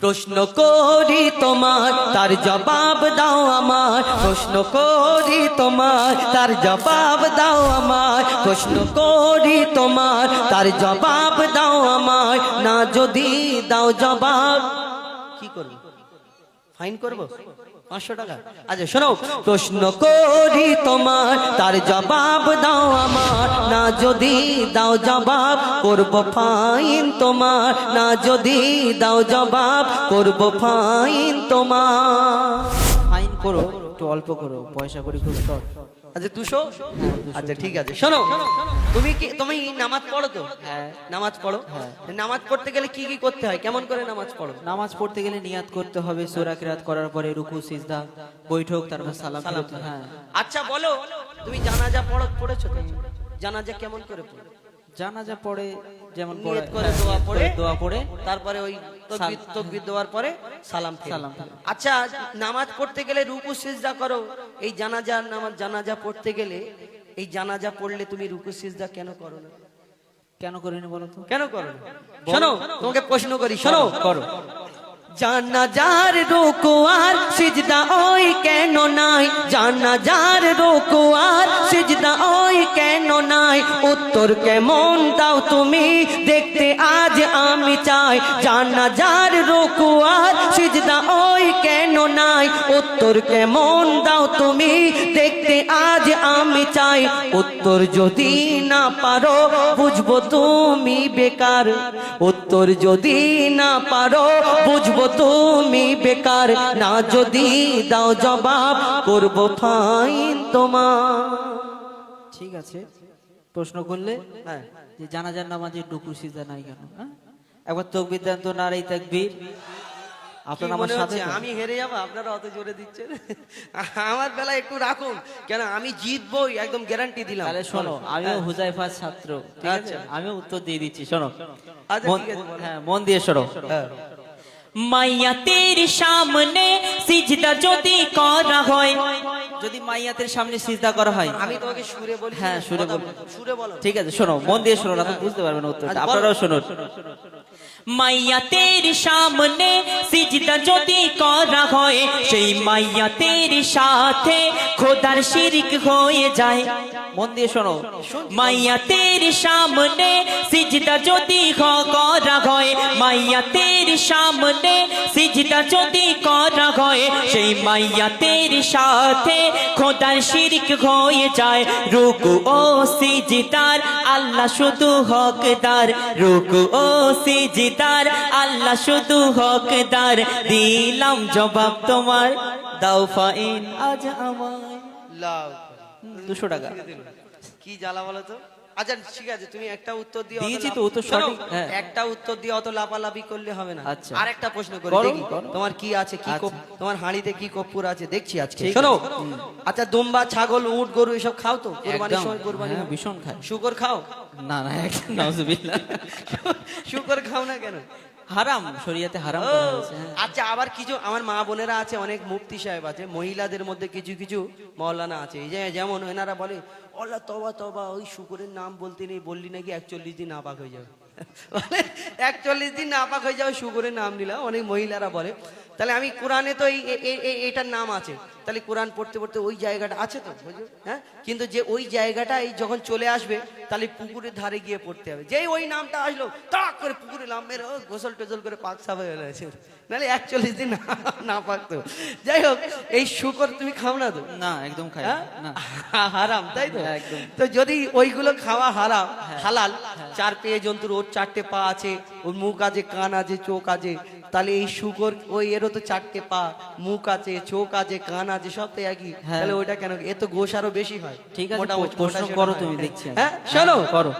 প্রশ্ন করি তোমার, তার জবাব দাও আমার। প্রশ্ন করি তোমার, তার জবাব দাও আমার। প্রশ্ন করি তোমার, তার জবাব দাও আমার। না যদি দাও জবাব, কি করব? ফাইন করব? আচ্ছা শোনো, প্রশ্ন করি তোমার, তার জবাব দাও আমার। না যদি দাও জবাব, করব ফাইন তোমার। না যদি দাও জবাব, করব ফাইন তোমার। ফাইন করো, একটু অল্প করো, পয়সা করি। খুব আচ্ছা দুশো? আচ্ছা ঠিক আছে। শোনো তুমি কি তুমি নামাজ পড়ো তো? হ্যাঁ। নামাজ পড়ো? নামাজ পড়তে গেলে কি কি করতে হয়? কেমন করে নামাজ পড়ো? নামাজ পড়তে গেলে নিয়াত করতে হবে সূরা কিরাত করার পরে রুকু সিজদা বৈঠক তারপর সালাম সালাম হ্যাঁ। আচ্ছা বলো তুমি জানাজা পড়ো পড়েছো তো? জানাজা কেমন করে পড়ো? জানাজা পড়ে যেমন নিয়ত করে হ্যাঁ, দোয়া পড়ে দোয়া পড়ে। তারপরে ওই তকবীর দেওয়ার পরে সালাম সালাম। আচ্ছা নামাজ পড়তে গেলে রুকু সিজদা করো। এই জানাজা নামাজ জানাজা পড়তে গেলে এই জানাজা পড়লে তুমি রুকু সিজদা কেন করো না? কেন করিনি বলো তো? কেন করো শোনো তোমাকে প্রশ্ন করি শোনো। করো। জানাজার রুকু আর সিজদা ওই কেন নাই? জানাজার রুকু আর সিজদা ওই কেন নাই? উত্তর কেমন দাও তুমি দেখতে আজ আমি চাই জানাজার রুকু আর সিজদা ওই কেন নাই? উত্তর কেমন দাও তুমি? দেখতে আজ আমি চাই উত্তর যদি না পারো, বুঝব তুমি বেকার। উত্তর যদি না পারো, বুঝব তুমি বেকার। না যদি দাও জবাব, করব ফাইন তোমার। ঠিক আছে। প্রশ্ন করলে? হ্যাঁ। যে জানাজার নামাজে ডুকু সিজদা নাই কেন হ্যাঁ? একবার তকবির দেন তো নারাই তাকবীর। আপনার আমার সাথে আমি হেরে যাব? আপনারা অত জোরে দিচ্ছেন? আমার বেলা একটু রাখুন। কেন আমি জিতবই একদম গ্যারান্টি দিলাম। তাহলে শোনো আমিও হুজাইফার ছাত্র ঠিক আছে? আচ্ছা। আমিও উত্তর দিয়ে দিচ্ছি শোনো। আচ্ছা। হ্যাঁ মন দিয়ে শোনো। হ্যাঁ। মাইয়া তেরি সামনে সিজদা যদি করা হয় যদি মাইয়াতের সামনে সিজদা করা হয়। আমি তোমাকে সুরে বলি। হ্যাঁ, সুরে বলো। সুরে বলো। ঠিক আছে শোনো মন দিয়ে শোনো না বুঝতে পারবেন উত্তরটা। আচ্ছা। আপনারাও শুনুন। মাইয়া তেরি সামনে সিজদা যদি করা হয় সেই মাইয়া তেরি সাথে খোদার শিরিক হয়ে যায়। মন দিয়ে শোনো। মাইয়া তেরি সামনে সিজদা যদি করা হয় মাইয়া তেরি সামনে সিজদা যদি করা হয় সেই মাইয়া তেরি সাথে খোদার শিরিক হয়ে যায়। রুকু ও সিজদার আল্লাহ শুধু হকদার। রুকু ও সিজদার আল্লাহ শুধু হকদার। দিলাম জবাব তোমার দাও ফাইন আজ আমায়। লাভ। দুশো টাকা। কি জ্বালা বলো তো? আচ্ছা ঠিক আছে তুমি একটা উত্তর অত দিয়েছি তো, উত্তর সঠিক, হ্যাঁ। একটা উত্তর দিয়ে অত লাফালাফি করলে হবে না। আচ্ছা। আর একটা প্রশ্ন করি দেখি তোমার কি আছে কি আচ্ছা। তোমার হাঁড়িতে কি কপ্পুর আছে? দেখছি আজকে। শোনো। আচ্ছা দুম্বা ছাগল উট গরু এসব খাও তো? কোরবানির সময় কোরবানি হ্যাঁ, ভীষণ খায়। শুকর খাও? না না নাউজুবিল্লাহ। শুকর খাও না কেন? হারাম শরিয়াতে হারাম হ্যাঁ। আচ্ছা আবার কিছু আমার মা বোনেরা আছে অনেক মুফতি সাহেব আছে মহিলাদের মধ্যে কিছু কিছু মৌলানা আছে। এই যে যেমন এনারা বলে অল্লাহ তবা তবা, ওই শুকুরের নাম বলতে নেই, বললি নাকি একচল্লিশ দিন নাপাক হয়ে যাবে। একচল্লিশ দিন নাপাক হয়ে যাবে, শুকুরের নাম নিলাম, অনেক মহিলারা বলে। তাহলে আমি কোরআনে তো এই এটার নাম আছে। তাহলে কোরআন পড়তে পড়তে ওই জায়গাটা আছে তো? হ্যাঁ? কিন্তু যে ওই জায়গাটা এই যখন চলে আসবে, তাহলে পুকুরের ধারে গিয়ে পড়তে হবে। যেই ওই নামটা আসলো, তাক করে পুকুরে নাম মেরে গোসল টোসল করে পাক সাফ হয়ে গেছে নাহলে একচল্লিশ দিন না- পাকতো। যাই হোক এই শুকর তুমি খাও না তো? না একদম খাই হ্যাঁ? না। হারাম তাই তো? হ্যাঁ, একদম। তো যদি ওইগুলো খাওয়া হারাম হালাল চার পেয়ে জন্তুর ওর চারটে পা আছে ওর মুখ আছে কান আছে চোখ আছে তাহলে এই শুকর ওই এরও তো চারটে পা মুখ আছে চোখ আছে কান আছে সব তো একই। হ্যাঁ। তাহলে ওইটা কেন? এ তো গোশ আরও বেশি হয়। ঠিক আছে প্রশ্ন করো তুমি হয়। দেখছি হ্যাঁ শোনো। করো।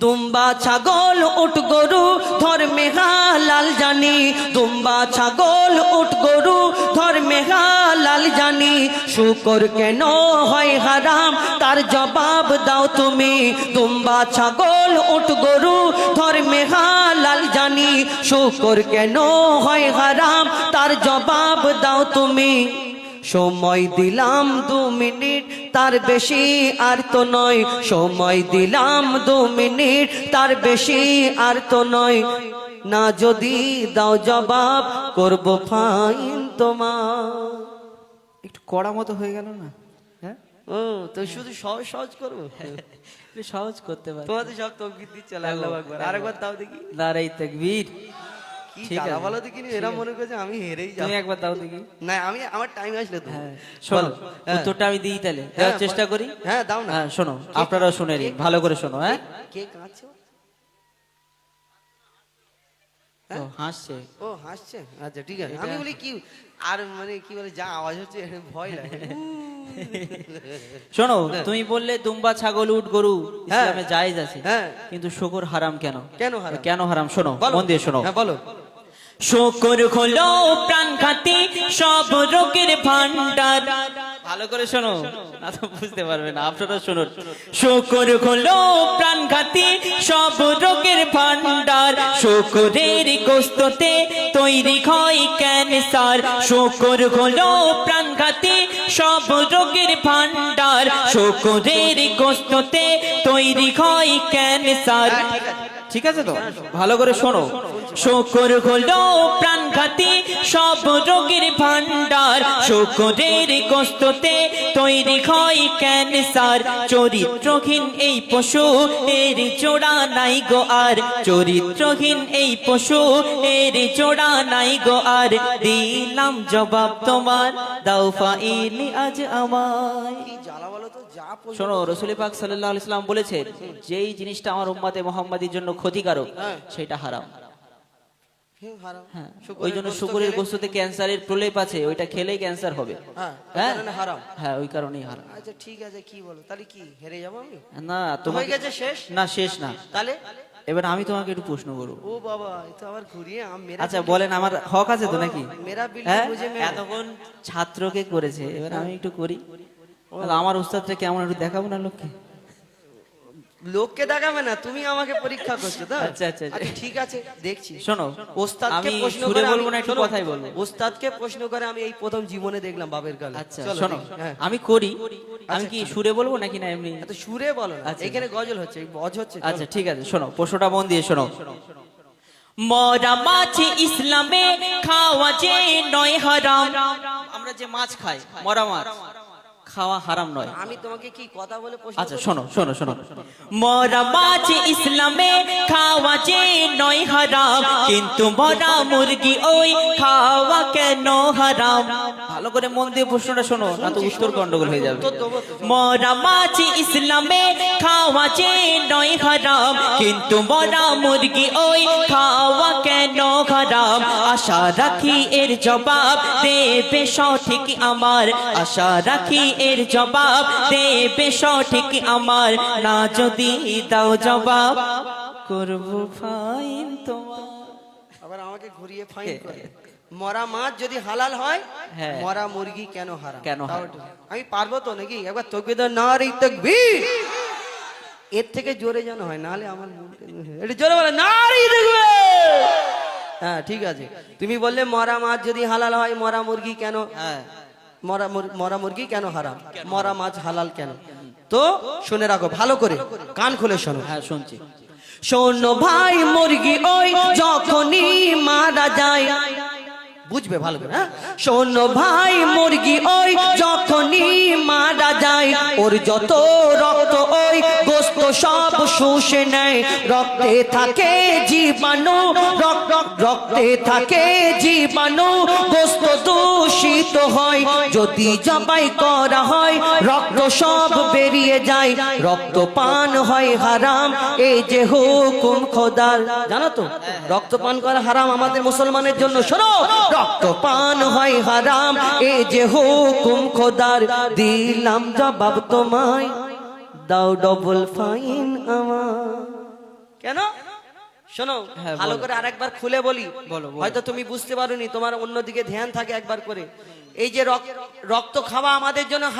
দুম্বা ছাগল উট গরু ধর্মে হালাল জানি। দুম্বা ছাগল উট গরু ধর্মে হালাল জানি। শুকর কেন হয় হারাম, তার জবাব দাও তুমি। দুম্বা ছাগল উট গরু, ধর ধর্মে হালাল জানি। শুকর কেন হয় হারাম, তার জবাব দাও তুমি। সময় দিলাম দু মিনিট তার বেশি আর তো নয়। সময় দিলাম দু মিনিট তার বেশি আর তো নয়। না যদি দাও জবাব করব ফাইন তোমার। একটু কড়া মতো হয়ে গেল না? হ্যাঁ? ও তো শুধু সহজ সহজ করব? সহজ করতে পারি। তোমাদের সব তকবির দিচ্ছে আল্লাহু আকবার। আরেকবার দাও দেখি। দাঁড়াই তাকবীর। কি। বলো দেখি এরা মনে করছে আমি হেরেই যাব। তুমি একবার দাও দেখি। না আমি আমার টাইম আসলে তো। হ্যাঁ শোনো হ্যাঁ। উত্তরটা আমি দিই তাহলে। হ্যাঁ, চেষ্টা করি। হ্যাঁ দাও না। হ্যাঁ শোনো আপনারাও শুনে নিন ভালো করে শোনো হ্যাঁ? কে কাঁদছে? ও, হাসছে। ও হাসছে? আচ্ছা ঠিক আছে। আমি বলি কি আর মানে কি বলে যা আওয়াজ হচ্ছে ভয় লাগে। শোনো তুমি বললে দুম্বা ছাগল উট গরু হ্যাঁ। ইসলামে জায়েজ আছে। হ্যাঁ। কিন্তু শুকর হারাম কেন? কেন হারাম? কেন হারাম? শোনো মন দিয়ে শোনো। হ্যাঁ বলো। শুকর হলো প্রাণ খাতে সব রোগের ভান্ডার ভালো করে শোনো না তো বুঝতে পারবে না আপনারা শুনুন। শুকর হলো প্রাণ খাতে সব রোগের ভান্ডার শুকরের গোস্ততে তৈরি হয় ক্যান্সার। শুকর হলো প্রাণ খাতে সব রোগের ভান্ডার শুকরের গোস্ততে তৈরি হয় ক্যান্সার। ঠিক আছে তো? ভালো করে শোনো। শুকর হলো প্রাণঘাতী সব রোগের ভান্ডার শুকরের গোস্ততে তৈরি হয় ক্যান্সার। চরিত্রহীন এই পশু এর জোড়া নাই গো আর। চরিত্রহীন এই পশু এর জোড়া নাই গো আর। দিলাম জবাব তোমার দাও ফাইলি আজ আমায়। শোনো রসুল পাক সাল্লাহ ইসলাম বলেছেন যেই জিনিসটা আমার উম্মাতে মোহাম্মদীর জন্য ক্ষতিকারক হ্যাঁ। সেটা হারাম হ্যাঁ, হারাম। হ্যাঁ শুকরের ওই জন্য শুকুরের গোস্ততে ক্যান্সারের প্রলেপ আছে ওইটা খেলেই ক্যান্সার হবে। হ্যাঁ, হ্যাঁ? হারাম। হ্যাঁ ওই কারণেই হারাম। আচ্ছা ঠিক আছে কি বলো? তাহলে কি হেরে যাব আমি? না তোমার হয়ে গেছে শেষ? না শেষ না। তাহলে? এবার আমি তোমাকে একটু প্রশ্ন করব। ও বাবা তো আবার ঘুরিয়ে আচ্ছা বলেন আমার হক আছে তো নাকি? হ্যাঁ। এতক্ষণ ছাত্রকে করেছে এবার আমি একটু করি। আমার উস্তাদটা কেমন একটু দেখাবো না লোককে? লোককে দেখাবে না তুমি আমাকে পরীক্ষা করছ তো আচ্ছা, আচ্ছা, আচ্ছা। ঠিক আছে দেখছি। শোনো ওস্তাদকে আমি প্রশ্ন করে বলব না একটু কথাই বলব। ওস্তাদকে প্রশ্ন করে আমি এই প্রথম জীবনে দেখলাম বাবের গালে আচ্ছা শোনো হ্যাঁ। আমি করি আমি কি সুরে বলব নাকি না এমনি? এত সুরে বলো না আচ্ছা। এখানে গজল হচ্ছে বজ হচ্ছে আচ্ছা ঠিক আছে শোনো প্রশ্নটা মন দিয়ে শোনো। মরা মাছ ইসলামে খাওয়া যে নয় হারাম। আমরা যে মাছ খাই মরা মাছ। খাওয়া হারাম নয়। আমি তোমাকে কি কথা বলে আচ্ছা শোনো শোনো শোনো। মরা মাছ ইসলামে খাওয়া যে নয় হারাম কিন্তু মরা মুরগি ওই খাওয়া কেন হারাম? ভালো করে মন দিয়ে প্রশ্নটা শোনো না তো উত্তর গন্ডগোল হয়ে যাবে। মরা মাছ ইসলামে খাওয়া যে নয় হারাম কিন্তু মরা মুরগি ওই খাওয়া কেন হারাম? আশা রাখি এর জবাব দেবে সঠিক আমার আশা রাখি এর জবাব দেবে সঠিক আমার। না যদি দাও জবাব করব ফাইন তোমার। আবার আমাকে ঘুরিয়ে ফাইন করে। মরা মাছ যদি হালাল হয় হ্যাঁ। মরা মুরগি কেন হারাম? কেন আমি পারব তো নাকি? একবার তকবিদার নারী তকবীর। এর থেকে জোরে যেন হয় নাহলে আমার একটু জোরে বলে নারী দেখবে। হ্যাঁ ঠিক আছে। তুমি বললে মরা মাছ যদি হালাল হয় মরা মুরগি কেন? হ্যাঁ। মরা মরা মুরগি কেন হারাম? মরা মাছ হালাল কেন? তো শুনে রাখো ভালো করে কান খুলে শোনো। হ্যাঁ শুনছি। শোনো ভাই মুরগি ওই যখনই মারা যায়। বুঝবে ভালো করে হ্যাঁ? শোনো ভাই মুরগি ওই যখনই মারা যায় ওর যত রক্ত ওই সব শুষে নেয়। রক্তে থাকে জীবাণু, রক্তে থাকে জীবাণু, গোস্ত দূষিত হয়। যদি জবাই করা হয়, রক্ত সব বেরিয়ে যায়। রক্ত পান হয় হারাম, এই যে হুকুম খোদার। জানো তো রক্ত পান করা হারাম আমাদের মুসলমানের জন্য। শোনো রক্ত পান হয় হারাম, এই যে হুকুম খোদার। দিলাম জবাব তোমায়। দাও ডবল ফাইন আমার। কেন? শোনো হ্যাঁ, ভালো। করে আরেকবার খুলে বলি। হয়তো তুমি বুঝতে পারোনি তোমার অন্যদিকে ধ্যান থাকে একবার করে। এই যে রক- রক্ত খাওয়া আমাদের জন্য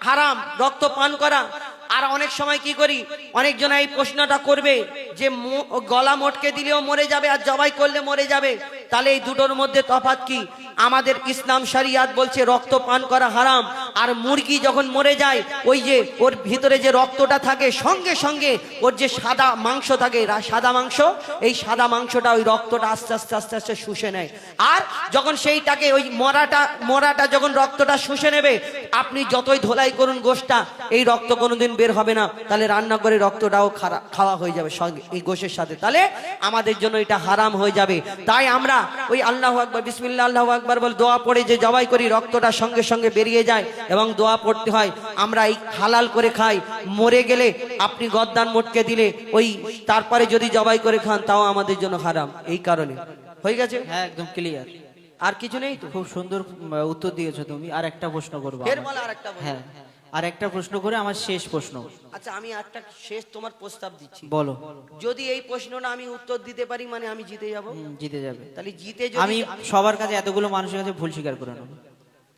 হারাম রক্ত পান করা। আর অনেক সময় কি করি অনেকজন এই প্রশ্নটা করবে যে গলা মটকে দিলেও মরে যাবে আর জবাই করলে মরে যাবে। তাহলে এই দুটোর মধ্যে তফাৎ কি? আমাদের ইসলাম শরিয়াত বলছে রক্ত পান করা হারাম, আর মুরগি যখন মরে যায়, ওই যে ওর ভিতরে যে রক্তটা থাকে, সঙ্গে সঙ্গে ওর যে সাদা মাংস থাকে সাদা মাংস, এই সাদা মাংসটা ওই রক্তটা আস্তে আস্তে আস্তে আস্তে শুষে নেয়। আর যখন সেইটাকে ওই মরাটা মরাটা যখন রক্তটা শুষে নেবে, আপনি যতই ধোলাই করুন গোষ্ঠটা এই রক্ত কোনোদিন বের হবে না। তাহলে রান্না করে রক্তটাও খাওয়া হয়ে যাবে সঙ্গে এই গোশের সাথে। তাহলে আমাদের জন্য এটা হারাম হয়ে যাবে। তাই আমরা ওই আল্লাহ আকবর বিসমিল্লা আল্লাহ আকবর বলে দোয়া পড়ে যে জবাই করি রক্তটা সঙ্গে সঙ্গে বেরিয়ে যায় এবং দোয়া পড়তে হয়। আমরা এই হালাল করে খাই মরে গেলে আপনি গদ্দান মোটকে দিলে ওই তারপরে যদি জবাই করে খান তাও আমাদের জন্য হারাম। এই কারণে। হয়ে গেছে? হ্যাঁ একদম ক্লিয়ার আর কিছু নেই তো? খুব সুন্দর উত্তর দিয়েছ তুমি। আর একটা প্রশ্ন করব। হ্যাঁ। আর একটা প্রশ্ন করে আমার শেষ প্রশ্ন। আচ্ছা আমি একটা শেষ তোমার প্রস্তাব দিচ্ছি। বলো। যদি এই প্রশ্নটা আমি উত্তর দিতে পারি মানে আমি জিতে যাব? জিতে যাবে। তাহলে জিতে আমি সবার কাছে এতগুলো মানুষের কাছে ভুল স্বীকার করে নেব।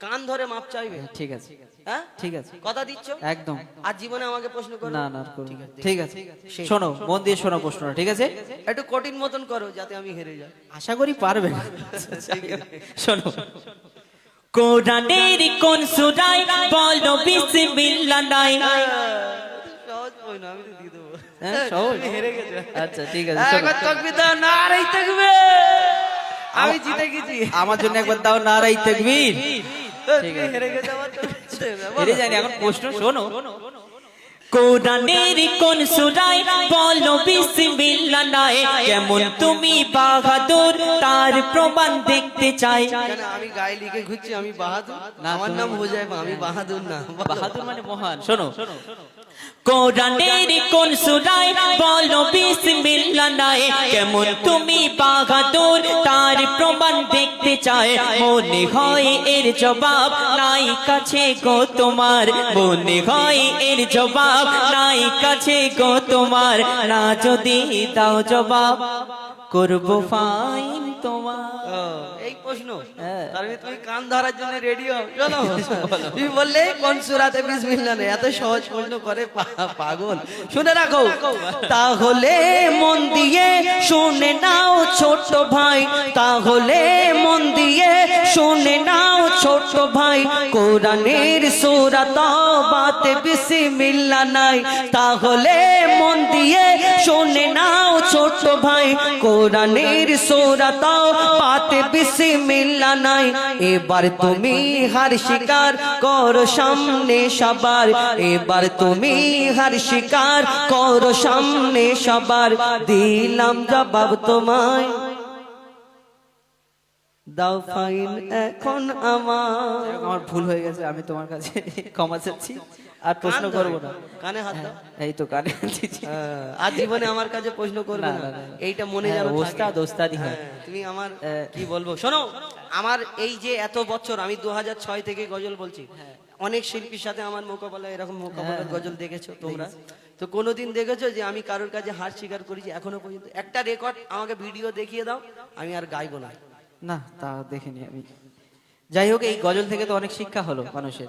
কান ধরে মাপ চাইবে? ঠিক আছে। হ্যাঁ? ঠিক আছে। কথা দিচ্ছ? একদম। আর জীবনে আমাকে প্রশ্ন করো। না না না। ঠিক আছে শোনো মন দিয়ে শোনো প্রশ্নটা ঠিক আছে? একটু কঠিন মতন করো যাতে আমি হেরে যাই। আশা করি পারবে শোনো। কোরআনের কোন সুরাই বলো বিসমিল্লাহ নাই। সহজ কই না আমি তো দিয়ে দেবো। হ্যাঁ, সহজ? হেরে গেছো। আচ্ছা ঠিক আছে একবার তকবির দাও না আর আমি জিতে গেছি। আমার জন্য একবার দাও নারাই তাকবীর। হেরে গেছে আমার হেরে যায়নি এখন প্রশ্ন শোনো। কোরআনের কোন সুরাই বলো বিসমিল্লাহ নাই। কেমন তুমি বাহাদুর তার প্রমাণ দেখতে চাই। কেন আমি গায়ে লিখে ঘুরছি আমি বাহাদুর? না, আমার তুমি- নাম হুজাইফা আমি বাহাদুর না। বাহাদুর মানে মহান। শোনো। কোরআনের কোন সুরাই বলো বিসমিল্লাহ নাই। কেমন তুমি বাহাদুর তার চাই মনে হয় এর জবাব নাই কাছে গো তোমার। মনে হয় এর জবাব নাই কাছে গো তোমার। না যদি দাও জবাব, করব ফাইন তোমার। প্রশ্ন। হ্যাঁ। তার তুমি কান ধরার জন্য রেডি হও তুমি বললে কোন সুরাতে বিসমিল্লাহ নেই? এত সহজ প্রশ্ন করে পাগল। শুনে রাখো। তাহলে মন দিয়ে শুনে নাও ছোট ভাই। তাহলে মন দিয়ে শুনে নাও ছোট ভাই। কোরআনের সুরাত বাতে বিসমিল্লাহ নাই। তাহলে মন দিয়ে শুনে নাও ছোট ভাই। কোরআনের সুরাত পাতে বিসমিল্লাহ নাই। এবার তুমি হার শিকার করো সামনে সবার। এবার তুমি হার শিকার করো সামনে সবার। দিলাম জবাব তোমায়। দাও ফাইন এখন আমার। আমার ভুল হয়ে গেছে, আমি তোমার কাছে ক্ষমা চাচ্ছি। আর প্রশ্ন করব না। কানে হাত দাও। এই তো কানে হ্যাঁ, আর জীবনে আমার কাছে প্রশ্ন করবে না। এইটা মনে হ্যাঁ, যেন থাকে। ওস্তাদ, ওস্তাদি হ্যাঁ, তুমি আমার হ্যাঁ। কি বলব? শোনো আমার এই যে এত বছর আমি দু থেকে গজল বলছি। অনেক শিল্পীর সাথে আমার মোকাবেলা এরকম মোকাবেলা হ্যাঁ, গজল দেখেছ তোমরা? তো কোনোদিন দেখেছ যে আমি কারোর কাছে হার স্বীকার করেছি? এখনও পর্যন্ত। একটা রেকর্ড আমাকে ভিডিও দেখিয়ে দাও আমি আর গাইবো না। না তা দেখিনি আমি। যাই হোক এই গজল থেকে তো অনেক শিক্ষা হলো মানুষের।